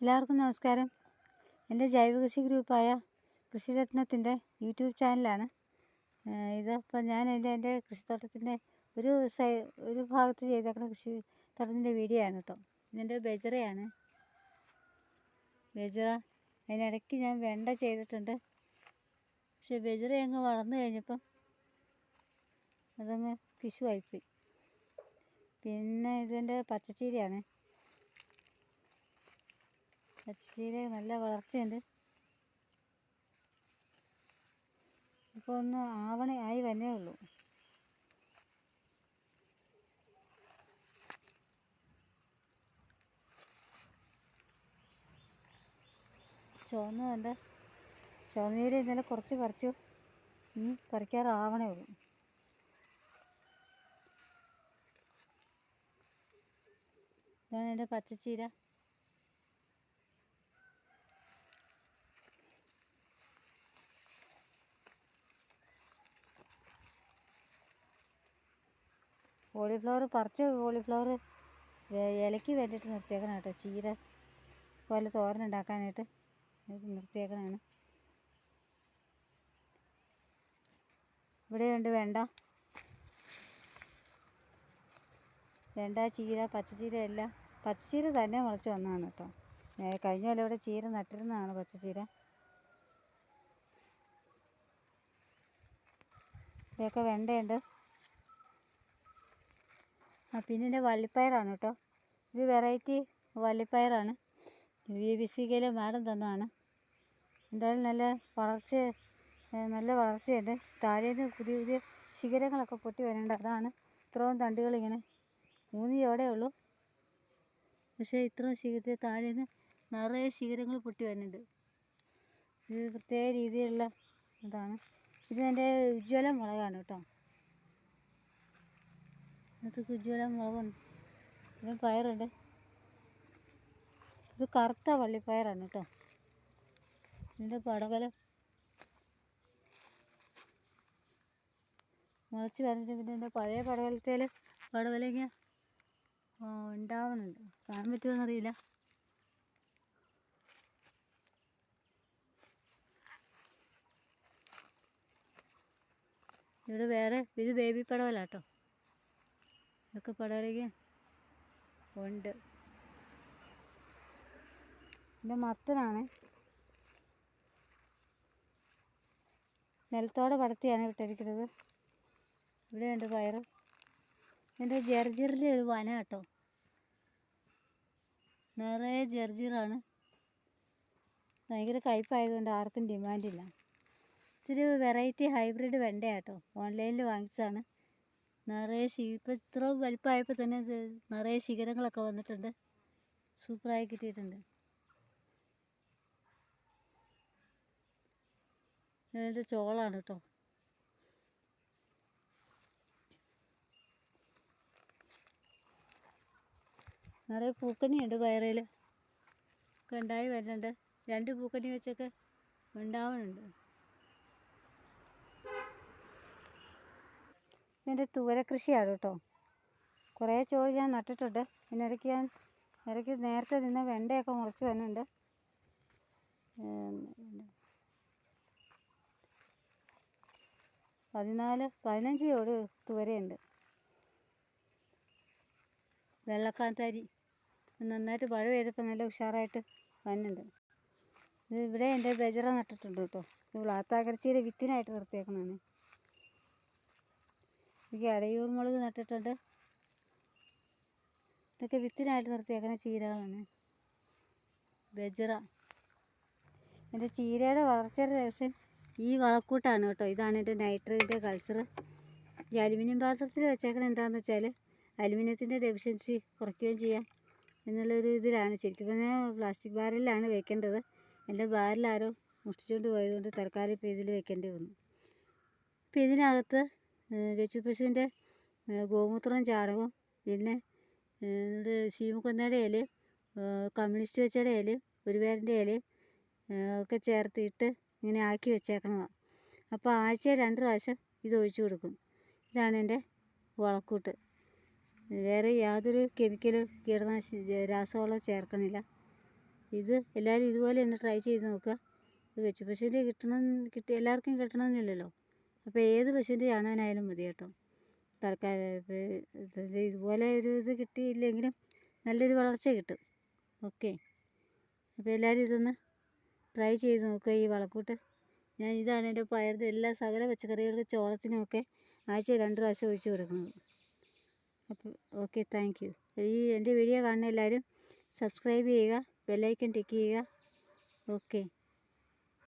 എല്ലാവർക്കും നമസ്കാരം. എന്റെ ജൈവ കൃഷി ഗ്രൂപ്പായ കൃഷിരത്നത്തിന്റെ യൂട്യൂബ് ചാനലാണ്. ഇതിപ്പോൾ ഞാൻ എന്റെ എന്റെ കൃഷിത്തോട്ടത്തിന്റെ ഒരു സൈ ഒരു ഭാഗത്ത് ചെയ്തേക്കുന്ന കൃഷി തോട്ടത്തിന്റെ വീഡിയോ ആണ് കേട്ടോ. ഇതിന്റെ ബജറയാണ്. ബജറ അതിനിടയ്ക്ക് ഞാൻ വെണ്ട ചെയ്തിട്ടുണ്ട്. പക്ഷെ ബജറ അങ്ങ് വളർന്നു കഴിഞ്ഞപ്പം അതങ്ങ് പിശുവായിപ്പോയി. പിന്നെ ഇതിന്റെ പച്ചച്ചീരയാണ്. പച്ചച്ചീര നല്ല വളർച്ചയുണ്ട്. ഇപ്പോൾ ഒന്ന് ആവണ ആയി വന്നേ ഉള്ളൂ. ചുവന്നുണ്ട് ചുവന്നീര് ഇന്നലെ കുറച്ച് പറിച്ചു. ഇനി പറിക്കാറാവണേ ഉള്ളൂ. ഇതാണ് എന്റെ പച്ചച്ചീര. കോളിഫ്ലവർ പറിച്ച കോളിഫ്ലവർ ഇലയ്ക്ക് വേണ്ടിയിട്ട് നിർത്തിയേക്കണം കേട്ടോ ചീര പോലെ തോരൻ ഉണ്ടാക്കാനായിട്ട് നിർത്തിയേക്കണതാണ് ഇവിടെയുണ്ട് വേണ്ട. വേണ്ട ചീര പച്ചച്ചീര എല്ലാം. പച്ചച്ചീര തന്നെ മുളച്ച് വന്നതാണ് കേട്ടോ. കഴിഞ്ഞ കൊല്ലം ഇവിടെ ചീര നട്ടിരുന്നതാണ് പച്ചച്ചീര. ഇതൊക്കെ വെണ്ടയുണ്ട്. പിന്നെ എന്റെ വള്ളിപ്പയറാണ് കേട്ടോ. ഇത് വെറൈറ്റി വള്ളിപ്പയറാണ്. വി ബി സി കെയിലെ മാഡം തന്നതാണ്. എന്തായാലും നല്ല വളർച്ച നല്ല വളർച്ചയുണ്ട്. താഴേന്ന് പുതിയ പുതിയ ശിഖരങ്ങളൊക്കെ പൊട്ടി വരേണ്ട അതാണ്. ഇത്രയും തണ്ടുകളിങ്ങനെ. മൂന്ന് ചോടേ ഉള്ളൂ. പക്ഷേ ഇത്രയും ശിഖരത്തിൽ താഴേന്ന് നിറയെ ശിഖരങ്ങൾ പൊട്ടി വരുന്നുണ്ട്. ഇത് പ്രത്യേക രീതിയിലുള്ള ഇതാണ്. ഇത് എന്റെ ഉജ്ജ്വല മുളകാണ് കേട്ടോ. ഇതിനകത്ത് ഉജ്ജ്വല മുളകുണ്ട്. പിന്നെ പയറുണ്ട്. ഇത് കറുത്ത വള്ളിപ്പയറാണ് കേട്ടോ. ഇതിന്റെ പടവലം. മുളച്ച് വരഞ്ഞിട്ട് പിന്നെ എന്റെ പഴയ പടവലത്തേൽ പടവലങ്ങ ആ, ഉണ്ടാവുന്നുണ്ട്. കാണാൻ പറ്റുമെന്നറിയില്ല ഇവിടെ വേറെ ഇത് ബേബി പടവലാട്ടോ ഇതൊക്കെ പടവലങ്ങ ഉണ്ട്. എന്റെ മത്തനാണ്. നിലത്തോടെ പടത്തിയാണ് വിട്ടിരിക്കുന്നത് ഇവിടെയുണ്ട് പയറ്. എന്റെ ജർജറിലെ ഒരു വന കേട്ടോ. നിറയെ ആണ് ഭയങ്കര കയ്പായതുകൊണ്ട് ആർക്കും ഡിമാൻഡില്ല ഇത്തിരി വെറൈറ്റി ഹൈബ്രിഡ് വെണ്ടയാട്ടോ ഓൺലൈനിൽ വാങ്ങിച്ചതാണ്. നിറയെ ഇപ്പം ഇത്ര വലിപ്പമായപ്പോൾ തന്നെ നിറയെ ശിഖരങ്ങളൊക്കെ വന്നിട്ടുണ്ട്. സൂപ്പറായി കിട്ടിയിട്ടുണ്ട്. ഇതിന്റെ ചോളാണ് കേട്ടോ നിറയെ പൂക്കണിയുണ്ട് വയറയിൽ ഒക്കെ ഉണ്ടായി വരുന്നുണ്ട്. രണ്ട് പൂക്കണി വെച്ചൊക്കെ ഉണ്ടാവുന്നുണ്ട്. ഇതിന്റെ തൂരക്കൃഷിയാണ് കേട്ടോ കുറേ ചോറ് ഞാൻ നട്ടിട്ടുണ്ട്. പിന്നെ ഇടയ്ക്ക് ഞാൻ ഇടയ്ക്ക് നേരത്തെ നിന്ന് വെണ്ടയൊക്കെ മുളച്ച് വരുന്നുണ്ട് പതിനാല് പതിനഞ്ച് ചോട് തുവരയുണ്ട്. വെള്ളക്കാന്താരി നന്നായിട്ട് മഴ പെയ്തപ്പോൾ നല്ല ഉഷാറായിട്ട് വന്നിട്ടുണ്ട്. ഇത് ഇവിടെ എന്റെ ബജറ നട്ടിട്ടുണ്ട് കേട്ടോ. ഇത് വ്ളാത്താക്കരച്ചിയുടെ വിത്തിനായിട്ട് നിർത്തിയേക്കണതാണ് എനിക്ക് അടയൂർ മുളക് നട്ടിട്ടുണ്ട്. ഇതൊക്കെ വിത്തിനായിട്ട് നിർത്തിയേക്കുന്ന ചീരകളാണ്. ബജറ. എന്റെ ചീരയുടെ വളർച്ചയുടെ രഹസ്യം ഈ വളക്കൂട്ടാണ് കേട്ടോ. ഇതാണ് എന്റെ നൈട്രജന്റെ കൾച്ചർ ഈ അലുമിനിയം പാത്രത്തിൽ വെച്ചേക്കുന്നത് എന്താണെന്ന് വെച്ചാൽ അലുമിനിയത്തിന്റെ ഡെഫിഷ്യൻസി കുറയ്ക്കുകയും ചെയ്യാം എന്നുള്ളൊരു ഇതിലാണ്. ശരിക്കും പറഞ്ഞാൽ പ്ലാസ്റ്റിക് ബാരലിലാണ് വെക്കേണ്ടത്. എന്റെ ബാരലാരോ മുഷ്ടിച്ചുകൊണ്ട് പോയതുകൊണ്ട് തൽക്കാലം ഇപ്പോൾ ഇതിൽ വെക്കേണ്ടി വന്നു. ഇപ്പോൾ ഇതിനകത്ത് വെച്ചു പശുവിന്റെ ഗോമൂത്രവും ചാണകവും പിന്നെ ഇത് ശീമക്കൊന്നയുടെ ഇലയും കമ്മ്യൂണിസ്റ്റ് വെച്ചയുടെ ഇലയും ഒരുപേരിന്റെ ഇലയും ഒക്കെ ചേർത്തിട്ട് ഇങ്ങനെ ആക്കി വെച്ചേക്കണതാണ് അപ്പോൾ ആഴ്ച രണ്ട് പ്രാവശ്യം ഇത് ഒഴിച്ചു കൊടുക്കും. ഇതാണ് എന്റെ വളക്കൂട്ട്. വേറെ യാതൊരു കെമിക്കലും കീടനാശി രാസവളവും ചേർക്കണില്ല. ഇത് എല്ലാവരും ഇതുപോലെ ഒന്ന് ട്രൈ ചെയ്ത് നോക്കുക. വെച്ച് പശുവിന്റെ കിട്ടണം കിട്ടി എല്ലാവർക്കും കിട്ടണമെന്നില്ലല്ലോ. അപ്പോൾ ഏത് പശുവിന്റെ ചാണകനായാലും മതി കേട്ടോ. തൽക്കാലം ഇത് ഇത് ഇതുപോലെ ഒരു ഇത് കിട്ടിയില്ലെങ്കിലും നല്ലൊരു വളർച്ച കിട്ടും. ഓക്കെ. അപ്പോൾ എല്ലാവരും ഇതൊന്ന് ട്രൈ ചെയ്ത് നോക്കുക ഈ വളക്കൂട്ട്. ഞാൻ ഇതാണ് എന്റെ പയറിന്റെ എല്ലാ സകല പച്ചക്കറികൾക്കും ചോളത്തിനുമൊക്കെ ആഴ്ച രണ്ട് പ്രാവശ്യം ഒഴിച്ച് കൊടുക്കുന്നത്. അപ്പോൾ ഓക്കെ താങ്ക് യു. ഈ എന്റെ വീഡിയോ കാണുന്ന എല്ലാവരും സബ്സ്ക്രൈബ് ചെയ്യുക ബെല്ലൈക്കൻ ടിക്ക് ചെയ്യുക. ഓക്കെ.